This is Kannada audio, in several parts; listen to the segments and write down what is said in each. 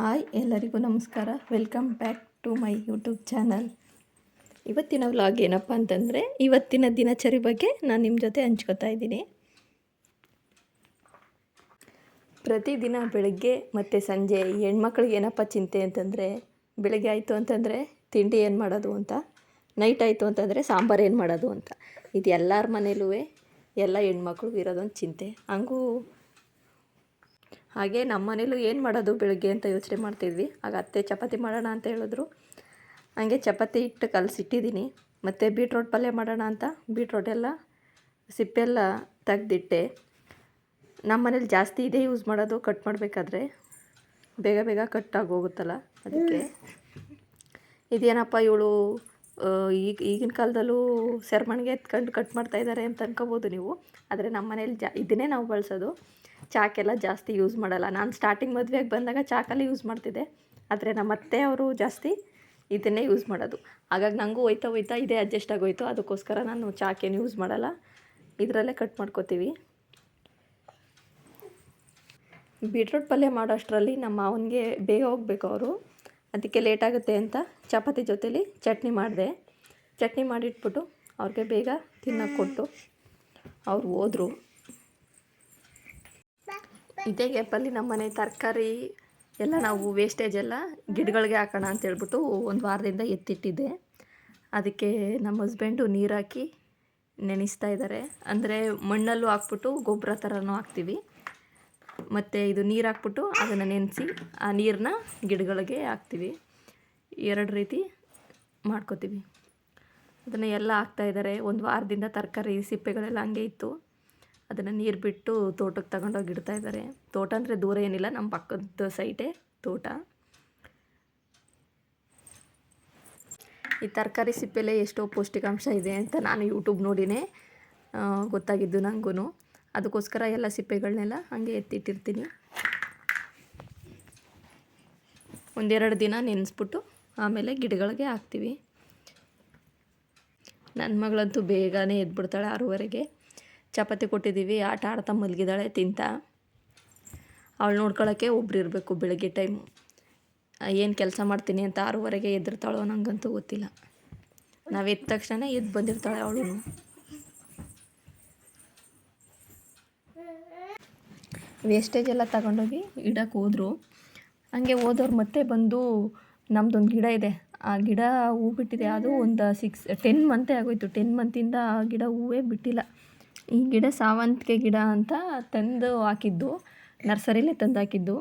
ಹಾಯ್, ಎಲ್ಲರಿಗೂ ನಮಸ್ಕಾರ. Welcome back to my YouTube channel ಇವತ್ತಿನ ವ್ಲಾಗ್ ಏನಪ್ಪ ಅಂತಂದರೆ, ಇವತ್ತಿನ ದಿನಚರಿ ಬಗ್ಗೆ ನಾನು ನಿಮ್ಮ ಜೊತೆ ಹಂಚ್ಕೋತಾ ಇದ್ದೀನಿ. ಪ್ರತಿದಿನ ಬೆಳಗ್ಗೆ ಮತ್ತು ಸಂಜೆ ಹೆಣ್ಮಕ್ಳಿಗೆ ಏನಪ್ಪ ಚಿಂತೆ ಅಂತಂದರೆ, ಬೆಳಗ್ಗೆ ಆಯಿತು ಅಂತಂದರೆ ತಿಂಡಿ ಏನು ಮಾಡೋದು ಅಂತ ನೈಟ್ ಆಯಿತು ಅಂತಂದರೆ ಸಾಂಬಾರು ಏನು ಮಾಡೋದು ಅಂತ. ಇದು ಎಲ್ಲರ ಮನೇಲೂ ಎಲ್ಲ ಹೆಣ್ಮಕ್ಳಿಗೂ ಇರೋದೊಂದು ಚಿಂತೆ. ಹಂಗೂ ಹಾಗೆ ನಮ್ಮ ಮನೇಲೂ ಏನು ಮಾಡೋದು ಬೆಳಗ್ಗೆ ಅಂತ ಯೋಚನೆ ಮಾಡ್ತಿದ್ವಿ. ಆಗ ಅತ್ತೆ ಚಪಾತಿ ಮಾಡೋಣ ಅಂತ ಹೇಳಿದ್ರು. ಹಾಗೆ ಚಪಾತಿ ಹಿಟ್ಟು ಕಲಸಿಟ್ಟಿದ್ದೀನಿ. ಮತ್ತು ಬೀಟ್ರೋಟ್ ಪಲ್ಯ ಮಾಡೋಣ ಅಂತ ಬೀಟ್ರೋಟ್ ಎಲ್ಲ ಸಿಪ್ಪೆಲ್ಲ ತೆಗ್ದಿಟ್ಟೆ. ನಮ್ಮ ಮನೇಲಿ ಜಾಸ್ತಿ ಇದೇ ಯೂಸ್ ಮಾಡೋದು ಕಟ್ ಮಾಡಬೇಕಾದ್ರೆ ಬೇಗ ಬೇಗ ಕಟ್ ಆಗೋಗುತ್ತಲ್ಲ ಅದಕ್ಕೆ. ಇದೇನಪ್ಪ ಇವಳು ಈಗ, ಈಗಿನ ಕಾಲದಲ್ಲೂ ಸೆರ್ಮಣ್ಗೆ ಎತ್ಕೊಂಡು ಕಟ್ ಮಾಡ್ತಾ ಇದ್ದಾರೆ ಅಂತ ಅನ್ಕೋಬೋದು ನೀವು. ಆದರೆ ನಮ್ಮ ಮನೇಲಿ ಜಾ, ಇದನ್ನೇ ನಾವು ಬಳಸೋದು. ಚಾಕೆಲ್ಲ ಜಾಸ್ತಿ ಯೂಸ್ ಮಾಡಲ್ಲ. ನಾನು ಸ್ಟಾರ್ಟಿಂಗ್ ಮದುವೆಗೆ ಬಂದಾಗ ಚಾಕಲ್ಲಿ ಯೂಸ್ ಮಾಡ್ತಿದ್ದೆ. ಆದರೆ ನಮ್ಮ ಅತ್ತೆ ಅವರು ಜಾಸ್ತಿ ಇದನ್ನೇ ಯೂಸ್ ಮಾಡೋದು. ಹಾಗಾಗಿ ನನಗೂ ಹೋಯ್ತಾ ಹೋಯ್ತಾ ಇದೇ ಅಡ್ಜಸ್ಟ್ ಆಗೋಯ್ತು. ಅದಕ್ಕೋಸ್ಕರ ನಾನು ಚಾಕೇನು ಯೂಸ್ ಮಾಡಲ್ಲ. ಇದರಲ್ಲೇ ಕಟ್ ಮಾಡ್ಕೋತೀವಿ. ಬೀಟ್ರೋಟ್ ಪಲ್ಯ ಮಾಡೋ ಅಷ್ಟರಲ್ಲಿ ನಮ್ಮ ಮಾವನಿಗೆ ಬೇಗ ಹೋಗಬೇಕು ಅವರು. ಅದಕ್ಕೆ ಲೇಟ್ ಆಗುತ್ತೆ ಅಂತ ಚಪಾತಿ ಜೊತೇಲಿ ಚಟ್ನಿ ಮಾಡಿದೆ. ಚಟ್ನಿ ಮಾಡಿಟ್ಬಿಟ್ಟು ಅವ್ರಿಗೆ ಬೇಗ ತಿನ್ನೋಕೆ ಕೊಟ್ಟು ಅವ್ರು ಹೋದರು. ಇದೇ ಗ್ಯಾಪಲ್ಲಿ ನಮ್ಮ ಮನೆ ತರಕಾರಿ ಎಲ್ಲ ನಾವು ವೇಸ್ಟೇಜ್ ಎಲ್ಲ ಗಿಡಗಳಿಗೆ ಹಾಕೋಣ ಅಂತ ಹೇಳ್ಬಿಟ್ಟು ಒಂದು ವಾರದಿಂದ ಎತ್ತಿಟ್ಟಿದ್ದೆ. ಅದಕ್ಕೆ ನಮ್ಮ ಹಸ್ಬೆಂಡು ನೀರು ಹಾಕಿ ನೆನೆಸ್ತಾ ಇದ್ದಾರೆ ಅಂದರೆ ಮಣ್ಣಲ್ಲೂ ಹಾಕ್ಬಿಟ್ಟು ಗೊಬ್ಬರ ಥರನೂ ಹಾಕ್ತೀವಿ. ಮತ್ತು ಇದು ನೀರು ಹಾಕ್ಬಿಟ್ಟು ಅದನ್ನು ನೆನೆಸಿ ಆ ನೀರನ್ನ ಗಿಡಗಳಿಗೆ ಹಾಕ್ತೀವಿ. ಎರಡು ರೀತಿ ಮಾಡ್ಕೋತೀವಿ. ಅದನ್ನು ಎಲ್ಲ ಹಾಕ್ತಾಯಿದ್ದಾರೆ ಒಂದು ವಾರದಿಂದ ತರಕಾರಿ ಸಿಪ್ಪೆಗಳೆಲ್ಲ ಹಂಗೆ ಇತ್ತು. ಅದನ್ನು ನೀರು ಬಿಟ್ಟು ತೋಟಕ್ಕೆ ತಗೊಂಡೋಗಿ ಇಡ್ತಾ ಇದ್ದಾರೆ ತೋಟ ಅಂದರೆ ದೂರ ಏನಿಲ್ಲ ನಮ್ಮ ಪಕ್ಕದ ಸೈಟೇ ತೋಟ. ಈ ತರಕಾರಿ ಸಿಪ್ಪೆಲೆ ಎಷ್ಟೋ ಪೌಷ್ಟಿಕಾಂಶ ಇದೆ ಅಂತ ನಾನು ಯೂಟ್ಯೂಬ್ ನೋಡಿನೇ ಗೊತ್ತಾಗಿದ್ದು ನನಗೂ ಅದಕ್ಕೋಸ್ಕರ ಎಲ್ಲ ಸಿಪ್ಪೆಗಳನ್ನೆಲ್ಲ ಹಾಗೆ ಎತ್ತಿಟ್ಟಿರ್ತೀನಿ. ಒಂದೆರಡು ದಿನ ನೆನೆಸ್ಬಿಟ್ಟು ಆಮೇಲೆ ಗಿಡಗಳಿಗೆ ಹಾಕ್ತೀವಿ. ನನ್ನ ಮಗಳಂತೂ ಬೇಗನೆ ಎದ್ಬಿಡ್ತಾಳೆ ಆರೂವರೆಗೆ. ಚಪಾತಿ ಕೊಟ್ಟಿದ್ದೀವಿ, ಆಟ ಆಡ್ತಾ ಮಲಗಿದಾಳೆ ತಿಂತ. ಅವಳು ನೋಡ್ಕೊಳ್ಳೋಕ್ಕೆ ಒಬ್ರು ಇರಬೇಕು ಬೆಳಗ್ಗೆ ಟೈಮು ಏನು ಕೆಲಸ ಮಾಡ್ತೀನಿ ಅಂತ ಆರೂವರೆಗೆ ಎದ್ದಿರ್ತಾಳೋ ನಂಗಂತೂ ಗೊತ್ತಿಲ್ಲ. ನಾವು ಎದ್ದ ತಕ್ಷಣ ಎದ್ದು ಬಂದಿರ್ತಾಳೆ ಅವಳು. ವೇಸ್ಟೇಜ್ ಎಲ್ಲ ತಗೊಂಡೋಗಿ ಇಡಕ್ಕೆ ಹೋದರು. ಹಂಗೆ ಹೋದವ್ರು ಮತ್ತೆ ಬಂದು ನಮ್ಮದೊಂದು ಗಿಡ ಇದೆ. ಆ ಗಿಡ ಹೂ ಬಿಟ್ಟಿದೆ. ಅದು ಒಂದು ಸಿಕ್ಸ್ ಟೆನ್ ಮಂತೇ ಆಗೋಯ್ತು. ಟೆನ್ ಮಂತಿಂದ ಆ ಗಿಡ ಹೂವೇ ಬಿಟ್ಟಿಲ್ಲ. ಈ ಗಿಡ ಸಾವಂತಿಗೆ ಗಿಡ ಅಂತ ತಂದು ಹಾಕಿದ್ದು, ನರ್ಸರಿಲೇ ತಂದು ಹಾಕಿದ್ದು.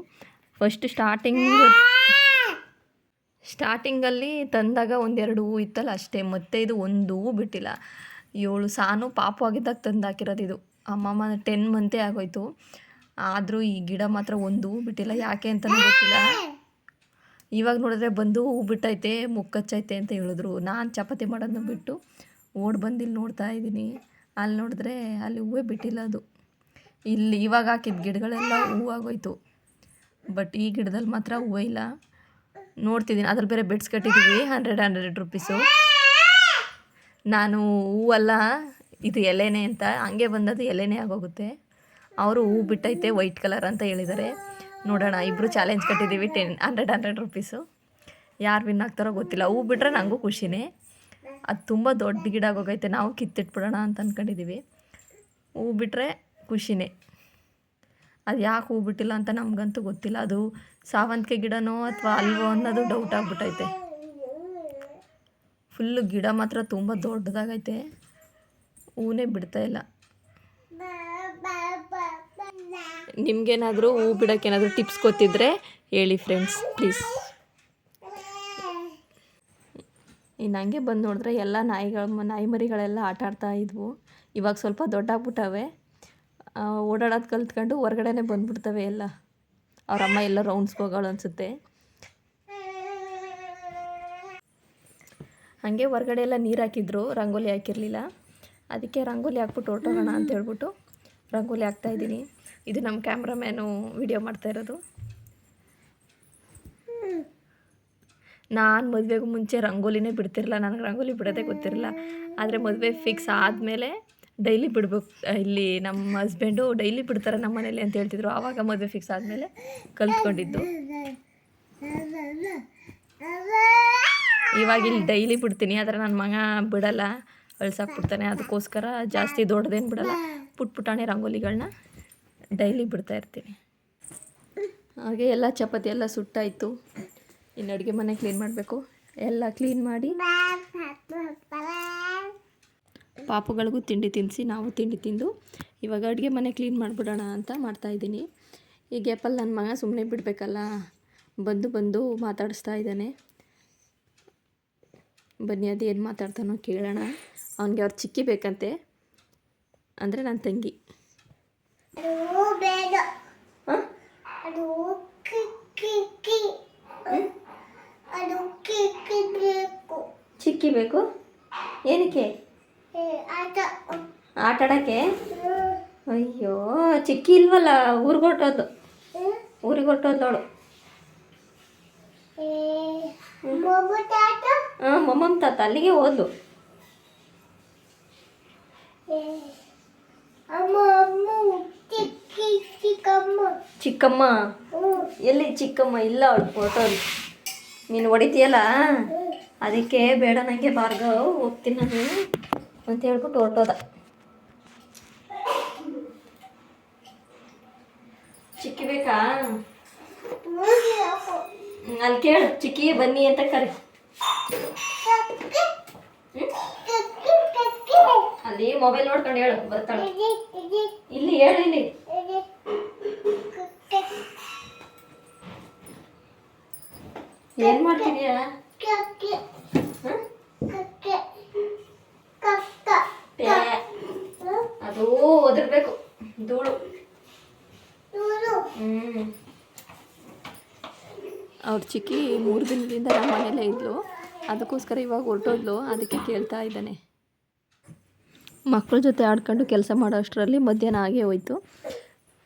ಫಸ್ಟ್ ಸ್ಟಾರ್ಟಿಂಗ್ ಸ್ಟಾರ್ಟಿಂಗಲ್ಲಿ ತಂದಾಗ ಒಂದೆರಡು ಹೂವು ಇತ್ತಲ್ಲ ಅಷ್ಟೇ, ಮತ್ತೆ ಇದು ಒಂದು ಹೂವು ಬಿಟ್ಟಿಲ್ಲ. ಏಳು ಸಾನು ಪಾಪು ಆಗಿದ್ದಾಗ ತಂದು ಹಾಕಿರೋದು ಇದು. ಅಮ್ಮಮ್ಮ ಟೆನ್ ಮಂತೇ ಆಗೋಯ್ತು. ಆದರೂ ಈ ಗಿಡ ಮಾತ್ರ ಒಂದು ಹೂ ಬಿಟ್ಟಿಲ್ಲ, ಯಾಕೆ ಅಂತಲೂ ಗೊತ್ತಿಲ್ಲ. ಇವಾಗ ನೋಡಿದ್ರೆ ಬಂದು ಹೂ ಬಿಟ್ಟೈತೆ, ಮುಕ್ಕಚ್ಚೈತೆ ಅಂತ ಹೇಳಿದ್ರು. ನಾನು ಚಪಾತಿ ಮಾಡೋದನ್ನ ಬಿಟ್ಟು ಓಡ್ ಬಂದಿಲ್ಲಿ ನೋಡ್ತಾ ಇದ್ದೀನಿ. ಅಲ್ಲಿ ನೋಡಿದ್ರೆ ಅಲ್ಲಿ ಹೂವೇ ಬಿಟ್ಟಿಲ್ಲ ಅದು. ಇಲ್ಲಿ ಇವಾಗ ಹಾಕಿದ ಗಿಡಗಳೆಲ್ಲ ಹೂವಾಗೋಯ್ತು ಬಟ್ ಈ ಗಿಡದಲ್ಲಿ ಮಾತ್ರ ಹೂವೇ ಇಲ್ಲ. ನೋಡ್ತಿದ್ದೀನಿ. ಅದ್ರಲ್ಲಿ ಬೇರೆ ಬೆಡ್ಸ್ ಕಟ್ಟಿದ್ದೀವಿ ಹಂಡ್ರೆಡ್ ಹಂಡ್ರೆಡ್ ರುಪೀಸು ನಾನು ಹೂವಲ್ಲ, ಇದು ಎಲೆನೇ ಅಂತ. ಹಂಗೆ ಬಂದದ್ದು ಎಲೆನೇ ಆಗೋಗುತ್ತೆ. ಅವರು ಹೂ ಬಿಟ್ಟೈತೆ ವೈಟ್ ಕಲರ್ ಅಂತ ಹೇಳಿದ್ದಾರೆ. ನೋಡೋಣ ಇಬ್ಬರು ಚಾಲೆಂಜ್ ಕಟ್ಟಿದ್ದೀವಿ ಟೆನ್ ಹಂಡ್ರೆಡ್ ಹಂಡ್ರೆಡ್ ರುಪೀಸು ಯಾರು ವಿನ್ ಆಗ್ತಾರೋ ಗೊತ್ತಿಲ್ಲ. ಹೂ ಬಿಟ್ಟರೆ ನನಗೂ ಖುಷಿನೇ. ಅದು ತುಂಬ ದೊಡ್ಡ ಗಿಡ ಆಗೋಗೈತೆ, ನಾವು ಕಿತ್ತಿಟ್ಬಿಡೋಣ ಅಂತ ಅಂದ್ಕೊಂಡಿದ್ದೀವಿ ಹೂ ಬಿಟ್ಟರೆ ಖುಷಿನೇ. ಅದು ಯಾಕೆ ಹೂ ಬಿಟ್ಟಿಲ್ಲ ಅಂತ ನಮಗಂತೂ ಗೊತ್ತಿಲ್ಲ. ಅದು ಸಾವಂತಿಗೆ ಗಿಡನೋ ಅಥವಾ ಅಲ್ವೋ ಅನ್ನೋದು ಡೌಟ್ ಆಗಿಬಿಟ್ಟೈತೆ ಫುಲ್ಲು ಗಿಡ ಮಾತ್ರ ತುಂಬ ದೊಡ್ಡದಾಗೈತೆ. ಹೂನೇ ಬಿಡ್ತಾ ಇಲ್ಲ. ನಿಮ್ಗೇನಾದರೂ ಹೂ ಬಿಡೋಕ್ಕೇನಾದರೂ ಟಿಪ್ಸ್ ಗೊತ್ತಿದ್ರೆ ಹೇಳಿ ಫ್ರೆಂಡ್ಸ್ ಪ್ಲೀಸ್ ಇನ್ನು ಹಂಗೆ ಬಂದು ನೋಡಿದ್ರೆ ಎಲ್ಲ ನಾಯಿಗಳು ನಾಯಿ ಮರಿಗಳೆಲ್ಲ ಆಟ ಆಡ್ತಾ ಇದ್ವು. ಇವಾಗ ಸ್ವಲ್ಪ ದೊಡ್ಡಾಗ್ಬಿಟ್ಟವೆ. ಓಡಾಡೋದು ಕಲ್ತ್ಕೊಂಡು ಹೊರ್ಗಡೆನೇ ಬಂದ್ಬಿಡ್ತವೆ ಎಲ್ಲ. ಅವರಮ್ಮ ಎಲ್ಲ ರೌಂಡ್ಸ್ಗೆ ಹೋಗೋಳು ಅನಿಸುತ್ತೆ. ಹಾಗೆ ಹೊರ್ಗಡೆ ಎಲ್ಲ ನೀರು ಹಾಕಿದ್ರು, ರಂಗೋಲಿ ಹಾಕಿರಲಿಲ್ಲ. ಅದಕ್ಕೆ ರಂಗೋಲಿ ಹಾಕ್ಬಿಟ್ಟು ಹೊರಟೋಗೋಣ ಅಂತ ಹೇಳ್ಬಿಟ್ಟು ರಂಗೋಲಿ ಹಾಕ್ತಾಯಿದ್ದೀನಿ ಇದು ನಮ್ಮ ಕ್ಯಾಮ್ರಾಮ್ಯಾನು ವಿಡಿಯೋ ಮಾಡ್ತಾ ಇರೋದು. ನಾನು ಮದುವೆಗೂ ಮುಂಚೆ ರಂಗೋಲಿನೇ ಬಿಡ್ತಿರಲ್ಲ ನನಗೆ ರಂಗೋಲಿ ಬಿಡೋದೇ ಗೊತ್ತಿರಲಿಲ್ಲ. ಆದರೆ ಮದುವೆ ಫಿಕ್ಸ್ ಆದಮೇಲೆ ಡೈಲಿ ಬಿಡ್ಬೇಕು. ಇಲ್ಲಿ ನಮ್ಮ ಹಸ್ಬೆಂಡು ಡೈಲಿ ಬಿಡ್ತಾರೆ ನಮ್ಮ ಮನೇಲಿ ಅಂತ ಹೇಳ್ತಿದ್ರು. ಆವಾಗ ಮದುವೆ ಫಿಕ್ಸ್ ಆದಮೇಲೆ ಕಲ್ತ್ಕೊಂಡಿದ್ದು. ಇವಾಗ ಇಲ್ಲಿ ಡೈಲಿ ಬಿಡ್ತೀನಿ. ಆದರೆ ನನ್ನ ಮಗ ಬಿಡಲ್ಲ. ಅಳ್ಸಾಕ್ಬಿಡ್ತಾನೆ ಅದಕ್ಕೋಸ್ಕರ ಜಾಸ್ತಿ ದೊಡ್ಡದೇನು ಬಿಡಲ್ಲ. ಪುಟ್ ಪುಟಾಣಿ ರಂಗೋಲಿಗಳನ್ನ ಡೈಲಿ ಬಿಡ್ತಾ ಇರ್ತೀನಿ. ಹಾಗೆ ಎಲ್ಲ ಚಪಾತಿ ಎಲ್ಲ ಸುಟ್ಟಾಯಿತು. ಇನ್ನು ಅಡುಗೆ ಮನೆ ಕ್ಲೀನ್ ಮಾಡಬೇಕು. ಎಲ್ಲ ಕ್ಲೀನ್ ಮಾಡಿ. ಪಾಪುಗಳಿಗೂ ತಿಂಡಿ ತಿನ್ನಿಸಿ ನಾವು ತಿಂಡಿ ತಿಂದು ಇವಾಗ ಅಡುಗೆ ಮನೆ ಕ್ಲೀನ್ ಮಾಡಿಬಿಡೋಣ ಅಂತ ಮಾಡ್ತಾಯಿದ್ದೀನಿ ಈ ಗ್ಯಾಪಲ್ಲಿ ನನ್ನ ಮಗ ಸುಮ್ಮನೆ ಬಿಡಬೇಕಲ್ಲ. ಬಂದು ಬಂದು ಮಾತಾಡಿಸ್ತಾ ಇದ್ದಾನೆ. ಬನ್ನಿ ಅದು ಏನು ಮಾತಾಡ್ತಾನೋ ಕೇಳೋಣ. ಅವನಿಗೆ ಅವ್ರು ಚಿಕ್ಕಿ ಬೇಕಂತೆ. ಅಂದರೆ ನನ್ನ ತಂಗಿ ಅದು ಬೇಡ ಹಾಂ ಅದು ಕಿಕ್ಕಿ ಕಿ ಅದು ಕಿಕ್ಕಿ ಬೇಕು ಬೇಕು ಏನಕ್ಕೆ? ಆಟ. ಆಡಕ್ಕೆ? ಅಯ್ಯೋ ಚಿಕ್ಕಿ ಇಲ್ವಲ್ಲ ಊರಿಗೆ ಹೊಟ್ಟೋದು ಹ್ಮ್. ಊರಿಗೆ ಹೊರ್ಟೋದ್ಲವಳು ಏ, ಮೊಮ್ಮು ತಾತ? ಹಾಂ ಮಮ್ಮಮ್ಮ ತಾತ ಅಲ್ಲಿಗೆ ಚಿಕ್ಕಮ್ಮ. ಚಿಕ್ಕಮ್ಮ? ಎಲ್ಲಿ ಚಿಕ್ಕಮ್ಮ? ಇಲ್ಲ ಅವಳು ಫೋಟೋ ನೀನು ಹೊಡಿತೀಯಲ್ಲ? ಅದಕ್ಕೆ ಬೇಡ ನನಗೆ ಬಾರ್ಗ ಹೋಗ್ತೀನಿ ನಾನು ಅಂತ ಹೇಳ್ಬಿಟ್ಟು ಹೊರಟೋದ. ಚಿಕ್ಕಿ ಬೇಕಾ? ಅಲ್ಲಿ ಕೇಳು, ಚಿಕ್ಕಿ ಬನ್ನಿ ಅಂತ ಕರಿ. ಅಲ್ಲಿ ಮೊಬೈಲ್ ನೋಡ್ಕೊಂಡು ಹೇಳು, ಬರ್ತಾಳೆ. ಇಲ್ಲಿ ಹೇಳು, ಇಲ್ಲಿ. ಏನು ಮಾಡ್ತಿದ್ಯಾ? ಅವ್ರ ಚಿಕ್ಕಿ ಮೂರು ದಿನದಿಂದ ನಮ್ಮ ಮನೇಲೇ ಇದ್ಲು. ಅದಕ್ಕೋಸ್ಕರ ಇವಾಗ ಹೊರಟೋದ್ಲು. ಅದಕ್ಕೆ ಕೇಳ್ತಾ ಇದ್ದಾನೆ. ಮಕ್ಕಳ ಜೊತೆ ಆಡ್ಕೊಂಡು ಕೆಲಸ ಮಾಡೋ ಅಷ್ಟರಲ್ಲಿ ಮಧ್ಯಾಹ್ನ ಆಗೇ ಹೋಯ್ತು.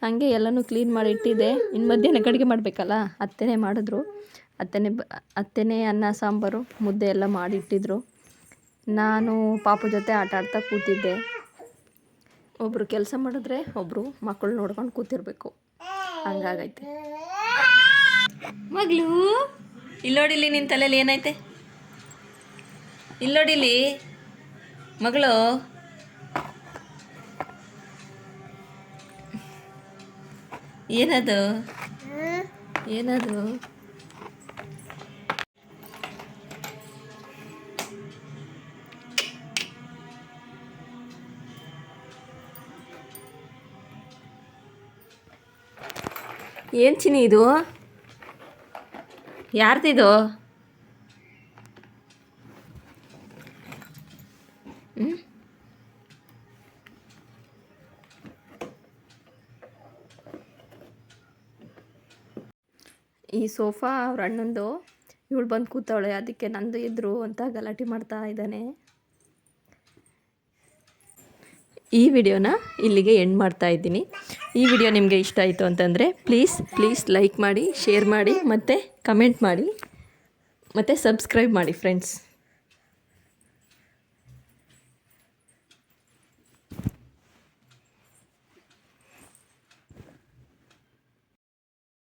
ಹಾಗೆ ಎಲ್ಲನೂ ಕ್ಲೀನ್ ಮಾಡಿ ಇಟ್ಟಿದ್ದೆ. ಇನ್ನು ಮಧ್ಯಾಹ್ನ ಅಡುಗೆ ಮಾಡಬೇಕಲ್ಲ, ಅತ್ತೆನೇ ಮಾಡಿದ್ರು. ಅತ್ತೆನೇ ಬ ಅತ್ತೆನೇ ಅನ್ನ ಸಾಂಬಾರು ಮುದ್ದೆ ಎಲ್ಲ ಮಾಡಿಟ್ಟಿದ್ರು. ನಾನು ಪಾಪು ಜೊತೆ ಆಟ ಆಡ್ತಾ ಕೂತಿದ್ದೆ. ಒಬ್ಬರು ಕೆಲಸ ಮಾಡಿದ್ರೆ ಒಬ್ಬರು ಮಕ್ಕಳು ನೋಡ್ಕೊಂಡು ಕೂತಿರ್ಬೇಕು. ಹಂಗಾಗೈತೆ. ಮಗಳು ಇಲ್ಲೋಡಿಲಿ ನಿನ್ನ ತಲೆಯಲ್ಲಿ ಏನೈತೆ? ಇಲ್ಲೋಡಿಲಿ ಮಗಳು. ಏನದು. ಏನದು? ಏನು ಚಿನಿ ಇದು? ಯಾರ್ದಿದು? ಈ ಸೋಫಾ ಅವ್ರ ಅಣ್ಣಂದು, ಇವಳು ಬಂದು ಕೂತವಳೆ, ಅದಕ್ಕೆ ನಂದು ಇದ್ರು ಅಂತ ಗಲಾಟೆ ಮಾಡ್ತಾ ಇದ್ದಾನೆ. ಈ ವಿಡಿಯೋನ ಇಲ್ಲಿಗೆ ಎಂಡ್ ಮಾಡ್ತಾ ಇದ್ದೀನಿ. ಈ ವಿಡಿಯೋ ನಿಮಗೆ ಇಷ್ಟ ಆಯಿತು ಅಂತಂದರೆ ಪ್ಲೀಸ್ ಪ್ಲೀಸ್ ಲೈಕ್ ಮಾಡಿ ಶೇರ್ ಮಾಡಿ, ಮತ್ತು ಕಮೆಂಟ್ ಮಾಡಿ, ಮತ್ತು ಸಬ್ಸ್ಕ್ರೈಬ್ ಮಾಡಿ ಫ್ರೆಂಡ್ಸ್